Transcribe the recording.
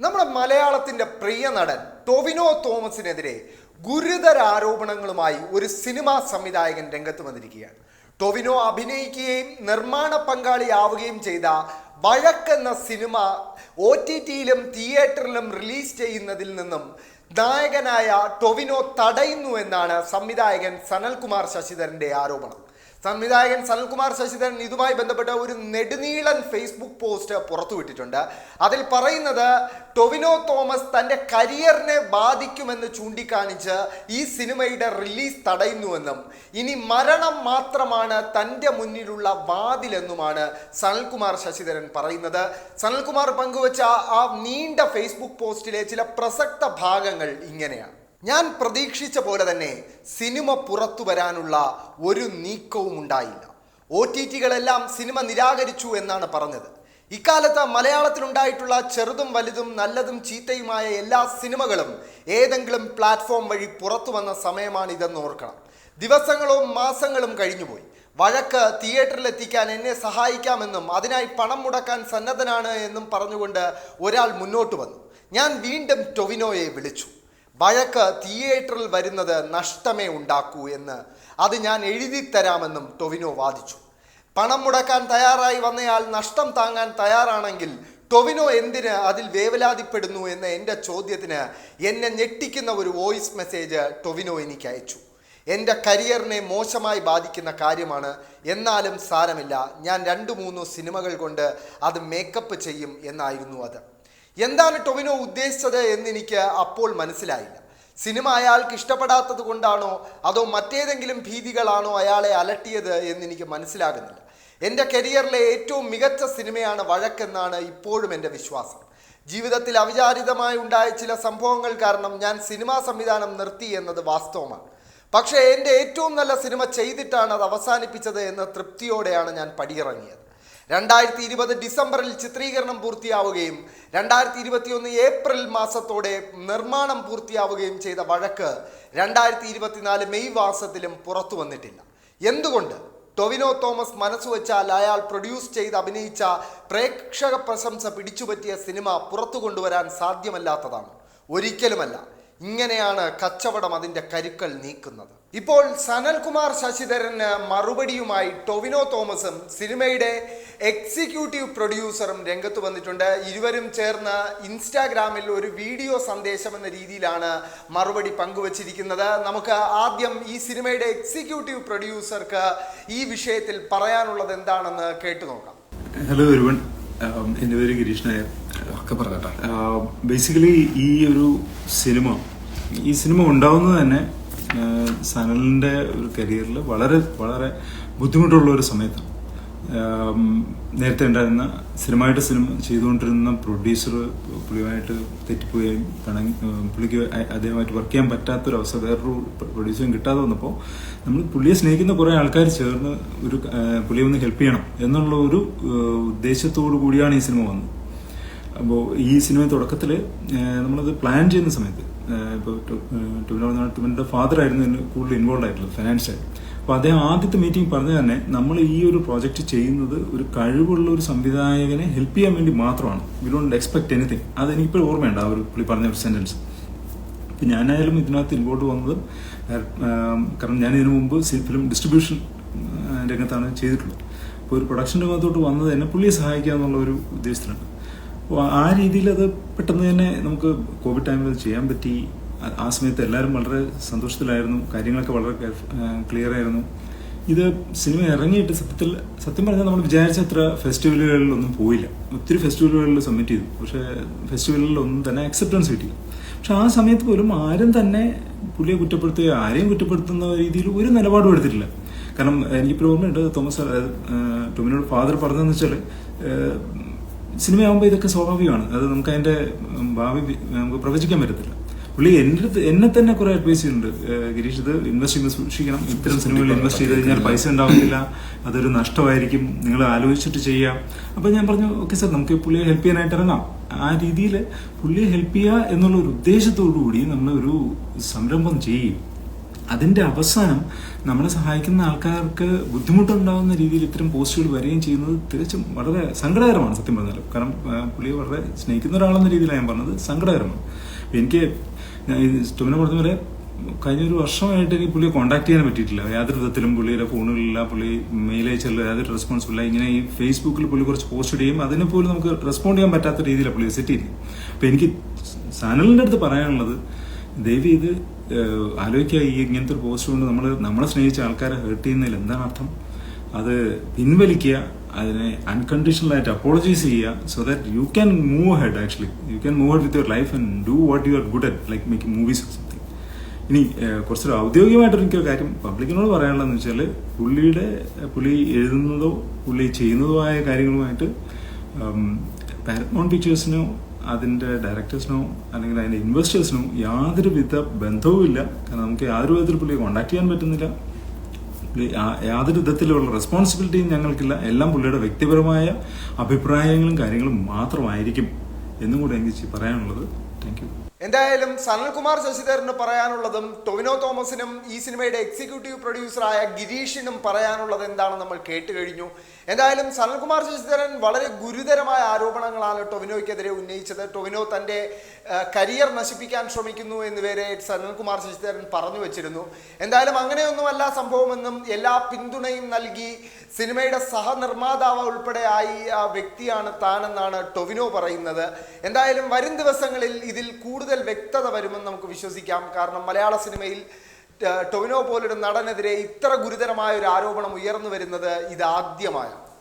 നമ്മുടെ മലയാളത്തിന്റെ പ്രിയ നടൻ ടൊവിനോ തോമസിനെതിരെ ഗുരുതര ആരോപണങ്ങളുമായി ഒരു സിനിമാ സംവിധായകൻ രംഗത്ത് വന്നിരിക്കുകയാണ്. ടൊവിനോ അഭിനയിക്കുകയും നിർമ്മാണ പങ്കാളിയാവുകയും ചെയ്ത വഴക്കെന്ന സിനിമ ഒ ടി ടിയിലും തിയേറ്ററിലും റിലീസ് ചെയ്യുന്നതിൽ നിന്നും നായകനായ ടൊവിനോ തടയുന്നു എന്നാണ് സംവിധായകൻ സനൽകുമാർ ശശിധരന്റെ ആരോപണം. സംവിധായകൻ സനൽകുമാർ ശശിധരൻ ഇതുമായി ബന്ധപ്പെട്ട ഒരു നെടുനീളൻ ഫേസ്ബുക്ക് പോസ്റ്റ് പുറത്തുവിട്ടിട്ടുണ്ട്. അതിൽ പറയുന്നത് ടൊവിനോ തോമസ് തന്റെ കരിയറിനെ ബാധിക്കുമെന്ന് ചൂണ്ടിക്കാണിച്ച് ഈ സിനിമയുടെ റിലീസ് തടയുന്നുവെന്നും ഇനി മരണം മാത്രമാണ് തന്റെ മുന്നിലുള്ള വാതിലെന്നുമാണ് സനൽകുമാർ ശശിധരൻ പറയുന്നത്. സനൽകുമാർ പങ്കുവച്ച ആ നീണ്ട ഫേസ്ബുക്ക് പോസ്റ്റിലെ ചില പ്രസക്ത ഭാഗങ്ങൾ ഇങ്ങനെയാണ്. ഞാൻ പ്രതീക്ഷിച്ച പോലെ തന്നെ സിനിമ പുറത്തു വരാനുള്ള ഒരു നീക്കവും ഉണ്ടായില്ല. ഒ ടി ടികളെല്ലാം സിനിമ നിരാകരിച്ചു എന്നാണ് പറഞ്ഞത്. ഇക്കാലത്ത് മലയാളത്തിലുണ്ടായിട്ടുള്ള ചെറുതും വലുതും നല്ലതും ചീത്തയുമായ എല്ലാ സിനിമകളും ഏതെങ്കിലും പ്ലാറ്റ്ഫോം വഴി പുറത്തു വന്ന സമയമാണിതെന്ന് ഓർക്കണം. ദിവസങ്ങളും മാസങ്ങളും കഴിഞ്ഞുപോയി. വഴക്ക് തിയേറ്ററിലെത്തിക്കാൻ എന്നെ സഹായിക്കാമെന്നും അതിനായി പണം മുടക്കാൻ സന്നദ്ധനാണ് എന്നും പറഞ്ഞുകൊണ്ട് ഒരാൾ മുന്നോട്ട് വന്നു. ഞാൻ വീണ്ടും ടൊവിനോയെ വിളിച്ചു. വഴക്ക് തിയേറ്ററിൽ വരുന്നത് നഷ്ടമേ ഉണ്ടാക്കൂ എന്ന് അത് ഞാൻ എഴുതി തരാമെന്നും ടൊവിനോ വാദിച്ചു. പണം മുടക്കാൻ തയ്യാറായി വന്നയാൾ നഷ്ടം താങ്ങാൻ തയ്യാറാണെങ്കിൽ ടൊവിനോ എന്തിന് അതിൽ വേവലാതിപ്പെടുന്നു എന്ന എന്റെ ചോദ്യത്തിന് എന്നെ ഞെട്ടിക്കുന്ന ഒരു വോയിസ് മെസ്സേജ് ടൊവിനോ എനിക്ക് അയച്ചു. എന്റെ കരിയറിനെ മോശമായി ബാധിക്കുന്ന കാര്യമാണ് എന്നാലും സാരമില്ല. ഞാൻ രണ്ട് മൂന്ന് സിനിമകൾ കൊണ്ട് അത് മേക്കപ്പ് ചെയ്യും എന്നായിരുന്നു അത്. എന്താണ് ടൊവിനോ ഉദ്ദേശിച്ചത് എന്ന് എനിക്ക് അപ്പോൾ മനസ്സിലായില്ല. സിനിമ അയാൾക്ക് ഇഷ്ടപ്പെടാത്തത് കൊണ്ടാണോ അതോ മറ്റേതെങ്കിലും ഭീതികളാണോ അയാളെ അലട്ടിയത് എന്നെനിക്ക് മനസ്സിലാകുന്നില്ല. എന്റെ കരിയറിലെ ഏറ്റവും മികച്ച സിനിമയാണ് വഴക്കെന്നാണ് ഇപ്പോഴും എന്റെ വിശ്വാസം. ജീവിതത്തിൽ അവിചാരിതമായി ഉണ്ടായ ചില സംഭവങ്ങൾ കാരണം ഞാൻ സിനിമാ സംവിധാനം നിർത്തി എന്നത് വാസ്തവമാണ്. പക്ഷേ എന്റെ ഏറ്റവും നല്ല സിനിമ ചെയ്തിട്ടാണ് അത് അവസാനിപ്പിച്ചത് എന്ന തൃപ്തിയോടെയാണ് ഞാൻ പടിയിറങ്ങിയത്. രണ്ടായിരത്തി ഇരുപത് ഡിസംബറിൽ ചിത്രീകരണം പൂർത്തിയാവുകയും രണ്ടായിരത്തി ഇരുപത്തിയൊന്ന് ഏപ്രിൽ മാസത്തോടെ നിർമ്മാണം പൂർത്തിയാവുകയും ചെയ്ത വഴക്ക് രണ്ടായിരത്തി ഇരുപത്തിനാല് മെയ് മാസത്തിലും പുറത്തു വന്നിട്ടില്ല. എന്തുകൊണ്ട്? ടൊവിനോ തോമസ് മനസ്സുവെച്ചാൽ അയാൾ പ്രൊഡ്യൂസ് ചെയ്ത് അഭിനയിച്ച പ്രേക്ഷക പ്രശംസ പിടിച്ചുപറ്റിയ സിനിമ പുറത്തു കൊണ്ടുവരാൻ സാധ്യമല്ലാത്തതാണ്. ഒരിക്കലുമല്ല. ഇങ്ങനെയാണ് കച്ചവടം അതിന്റെ കരുക്കൾ നീക്കുന്നത്. ഇപ്പോൾ സനൽകുമാർ ശശിധരന് മറുപടിയുമായി ടൊവിനോ തോമസും സിനിമയുടെ എക്സിക്യൂട്ടീവ് പ്രൊഡ്യൂസറും രംഗത്ത് വന്നിട്ടുണ്ട്. ഇരുവരും ചേർന്ന് ഇൻസ്റ്റാഗ്രാമിൽ ഒരു വീഡിയോ സന്ദേശം എന്ന രീതിയിലാണ് മറുപടി പങ്കുവച്ചിരിക്കുന്നത്. നമുക്ക് ആദ്യം ഈ സിനിമയുടെ എക്സിക്യൂട്ടീവ് പ്രൊഡ്യൂസർക്ക് ഈ വിഷയത്തിൽ പറയാനുള്ളത് എന്താണെന്ന് കേട്ടു നോക്കാം. ഹലോ എന്റെ പേര് ഗിരീഷ് നായർ. ഒക്കെ പറഞ്ഞാ ബേസിക്കലി ഈ ഒരു സിനിമ ഈ സിനിമ ഉണ്ടാവുന്നത് തന്നെ സനലിന്റെ ഒരു കരിയറിൽ വളരെ വളരെ ബുദ്ധിമുട്ടുള്ള ഒരു സമയത്താണ്. നേരത്തെ ഉണ്ടായിരുന്ന സ്ഥിരമായിട്ട് സിനിമ ചെയ്തുകൊണ്ടിരുന്ന പ്രൊഡ്യൂസർ പുള്ളിയുമായിട്ട് തെറ്റിപ്പോവുകയും പിണങ്ങി പുള്ളിക്ക് അദ്ദേഹമായിട്ട് വർക്ക് ചെയ്യാൻ പറ്റാത്തൊരവസ്ഥ വേറൊരു പ്രൊഡ്യൂസറും കിട്ടാതെ വന്നപ്പോൾ നമ്മൾ പുള്ളിയെ സ്നേഹിക്കുന്ന കുറേ ആൾക്കാർ ചേർന്ന് ഒരു പുള്ളിയെ ഒന്ന് ഹെൽപ്പ് ചെയ്യണം എന്നുള്ള ഒരു ഉദ്ദേശത്തോടു കൂടിയാണ് ഈ സിനിമ വന്നത്. അപ്പോൾ ഈ സിനിമ തുടക്കത്തിൽ നമ്മളത് പ്ലാൻ ചെയ്യുന്ന സമയത്ത് ഇപ്പോൾ ടൊവിനോയുടെ ഫാദർ ആയിരുന്നു കൂടുതൽ ഇൻവോൾവ് ആയിട്ടുള്ളത് ഫിനാൻഷ്യൽ അപ്പോൾ അദ്ദേഹം ആദ്യത്തെ മീറ്റിംഗ് പറഞ്ഞ തന്നെ നമ്മൾ ഈ ഒരു പ്രോജക്റ്റ് ചെയ്യുന്നത് ഒരു കഴിവുള്ള ഒരു സംവിധായകനെ ഹെൽപ്പ് ചെയ്യാൻ വേണ്ടി മാത്രമാണ്. വി ഡോണ്ട് എക്സ്പെക്ട് എനിത്തിങ് അത് എനിക്കിപ്പോൾ ഓർമ്മയുണ്ട് ആ ഒരു പുള്ളി പറഞ്ഞ ഒരു സെന്റൻസ് ഇപ്പം ഞാനായാലും ഇതിനകത്ത് ഇൻവോൾവ് വന്നത് കാരണം ഞാൻ ഇതിനു മുമ്പ് ഫിലിം ഡിസ്ട്രിബ്യൂഷൻ രംഗത്താണ് ചെയ്തിട്ടുള്ളത്. അപ്പോൾ ഒരു പ്രൊഡക്ഷൻ രംഗത്തോട്ട് വന്നത് എന്നെ പുള്ളിയെ സഹായിക്കുക എന്നുള്ള ഒരു ഉദ്ദേശത്തിലാണ്. ആ രീതിയിൽ അത് പെട്ടെന്ന് തന്നെ നമുക്ക് കോവിഡ് ടൈമിൽ ചെയ്യാൻ പറ്റി. ആ- സമയത്ത് എല്ലാവരും വളരെ സന്തോഷത്തിലായിരുന്നു. കാര്യങ്ങളൊക്കെ വളരെ ക്ലിയർ ആയിരുന്നു. ഇത് സിനിമ ഇറങ്ങിയിട്ട് സത്യത്തിൽ സത്യം പറഞ്ഞാൽ നമ്മൾ വിചാരിച്ച അത്ര ഫെസ്റ്റിവലുകളിലൊന്നും പോയില്ല. ഒത്തിരി ഫെസ്റ്റിവലുകളിൽ സബ്മിറ്റ് ചെയ്തു. പക്ഷേ ഫെസ്റ്റിവലുകളിലൊന്നും തന്നെ അക്സെപ്റ്റൻസ് കിട്ടിയില്ല. പക്ഷെ ആ സമയത്ത് പോലും ആരും തന്നെ പുള്ളിയെ കുറ്റപ്പെടുത്തുക ആരെയും കുറ്റപ്പെടുത്തുന്ന രീതിയിൽ ഒരു നിലപാടും എടുത്തിട്ടില്ല. കാരണം എനിക്കിപ്പോൾ ഓർമ്മയുണ്ട് തോമസ് ടൊമിനോട് ഫാദർ പറഞ്ഞതെന്ന് വെച്ചാൽ സിനിമയാകുമ്പോൾ ഇതൊക്കെ സ്വാഭാവികമാണ്. അത് നമുക്ക് അതിന്റെ ഉം, ഭാവി നമുക്ക് പ്രവചിക്കാൻ പറ്റത്തില്ല. പുള്ളി എന്റെ അടുത്ത് എന്നെ തന്നെ കുറെ അഡ്വൈസ് ചെയ്യുന്നുണ്ട്. ഗിരീഷ് ഇത് ഇൻവെസ്റ്റ് സൂക്ഷിക്കണം. ഇത്തരം സിനിമകളിൽ ഇൻവെസ്റ്റ് ചെയ്ത് കഴിഞ്ഞാൽ പൈസ ഉണ്ടാവുന്നില്ല അതൊരു നഷ്ടമായിരിക്കും. നിങ്ങൾ ആലോചിച്ചിട്ട് ചെയ്യാം അപ്പൊ ഞാൻ പറഞ്ഞു ഓക്കെ സാർ നമുക്ക് പുള്ളിയെ ഹെൽപ്പ് ചെയ്യാനായിട്ട് ഇറങ്ങാം. ആ രീതിയിൽ പുള്ളിയെ ഹെൽപ്പ് ചെയ്യുക എന്നുള്ള ഒരു ഉദ്ദേശത്തോടു കൂടി നമ്മൾ ഒരു സംരംഭം ചെയ്യും. അതിന്റെ അവസാനം നമ്മളെ സഹായിക്കുന്ന ആൾക്കാർക്ക് ബുദ്ധിമുട്ടുണ്ടാകുന്ന രീതിയിൽ ഇത്തരം പോസ്റ്റുകൾ വരികയും ചെയ്യുന്നത് തികച്ചും വളരെ സങ്കടകരമാണ് സത്യം പറഞ്ഞാൽ കാരണം പുള്ളിയെ വളരെ സ്നേഹിക്കുന്ന ഒരാളെന്ന രീതിയിലാണ് ഞാൻ പറഞ്ഞത്. സങ്കടകരമാണ്. എനിക്ക് ടൊമിനോ പറഞ്ഞ പോലെ കഴിഞ്ഞ ഒരു വർഷമായിട്ട് എനിക്ക് പുള്ളിയെ കോൺടാക്ട് ചെയ്യാൻ പറ്റിയിട്ടില്ല. യാതൊരു വിധത്തിലും പുള്ളിയുടെ ഫോണുകളില്ല പുള്ളി മെയിൽ അയച്ചുള്ള യാതൊരു റെസ്പോൺസും ഇല്ല. ഇങ്ങനെ ഈ ഫേസ്ബുക്കിൽ പുള്ളി കുറച്ച് പോസ്റ്റ് ചെയ്യും അതിന് പോലും നമുക്ക് റെസ്പോണ്ട് ചെയ്യാൻ പറ്റാത്ത രീതിയിലാണ് പുള്ളി സെറ്റ് ചെയ്യുന്നത്. അപ്പം എനിക്ക് സനലിന്റെ അടുത്ത് പറയാനുള്ളത് ദേവി ഇത് ആലോചിക്കുക. ഈ ഇങ്ങനത്തെ ഒരു പോസ്റ്റ് കൊണ്ട് നമ്മൾ നമ്മളെ സ്നേഹിച്ച ആൾക്കാരെ ഹേർട്ട് ചെയ്യുന്നതിൽ എന്താണ് അർത്ഥം? അത് പിൻവലിക്കുക അതിനെ അൺകണ്ടീഷണൽ ആയിട്ട് അപ്പോളജൈസ് ചെയ്യുക so that you can move ahead actually you can move ahead with your life and do what you are good at like make movies something ഇനി കുറച്ചൊരു ഔദ്യോഗികമായിട്ട് എനിക്കൊരു കാര്യം പബ്ലിക്കിനോട് പറയാനുള്ളതെന്ന് വെച്ചാൽ പുള്ളിയുടെ പുള്ളി എഴുതുന്നതോ പുള്ളി ചെയ്യുന്നതോ ആയ കാര്യങ്ങളുമായിട്ട് പാരമൗണ്ട് പിക്ചേഴ്സിനോ അതിന്റെ ഡയറക്ടേഴ്സിനോ അല്ലെങ്കിൽ അതിന്റെ ഇൻവെസ്റ്റേഴ്സിനോ യാതൊരു വിധ ബന്ധവുമില്ല കാരണം നമുക്ക് യാതൊരു വിധത്തിൽ പുള്ളിയെ കോൺടാക്ട് ചെയ്യാൻ പറ്റുന്നില്ല. പുള്ളി യാതൊരു വിധത്തിലുള്ള റെസ്പോൺസിബിലിറ്റിയും ഞങ്ങൾക്കില്ല. എല്ലാം പുള്ളിയുടെ വ്യക്തിപരമായ അഭിപ്രായങ്ങളും കാര്യങ്ങളും മാത്രമായിരിക്കും എന്നും കൂടെ എനിക്ക് പറയാനുള്ളത്. താങ്ക് എന്തായാലും സനൽകുമാർ ശശിധരന് പറയാനുള്ളതും ടൊവിനോ തോമസിനും ഈ സിനിമയുടെ എക്സിക്യൂട്ടീവ് പ്രൊഡ്യൂസറായ ഗിരീഷിനും പറയാനുള്ളത് എന്താണെന്ന് നമ്മൾ കേട്ട് കഴിഞ്ഞു. എന്തായാലും സനൽകുമാർ ശശിധരൻ വളരെ ഗുരുതരമായ ആരോപണങ്ങളാണ് ടൊവിനോയ്ക്കെതിരെ ഉന്നയിച്ചത്. ടൊവിനോ തന്റെ കരിയർ നശിപ്പിക്കാൻ ശ്രമിക്കുന്നു എന്ന് വരെ സനൽകുമാർ ശശിധരൻ പറഞ്ഞു വെച്ചിരുന്നു. എന്തായാലും അങ്ങനെയൊന്നുമല്ല സംഭവമെന്നും എല്ലാ പിന്തുണയും നൽകി സിനിമയുടെ സഹനിർമ്മാതാവ് ഉൾപ്പെടെ ആയി ആ വ്യക്തിയാണ് താനെന്നാണ് ടൊവിനോ പറയുന്നത്. എന്തായാലും വരും ദിവസങ്ങളിൽ ഇതിൽ കൂടുതൽ വ്യക്തത വരുമെന്ന് നമുക്ക് വിശ്വസിക്കാം. കാരണം മലയാള സിനിമയിൽ ടൊവിനോ പോലൊരു നടനെതിരെ ഇത്ര ഗുരുതരമായ ഒരു ആരോപണം ഉയർന്നു വരുന്നത് ഇതാദ്യമാണ്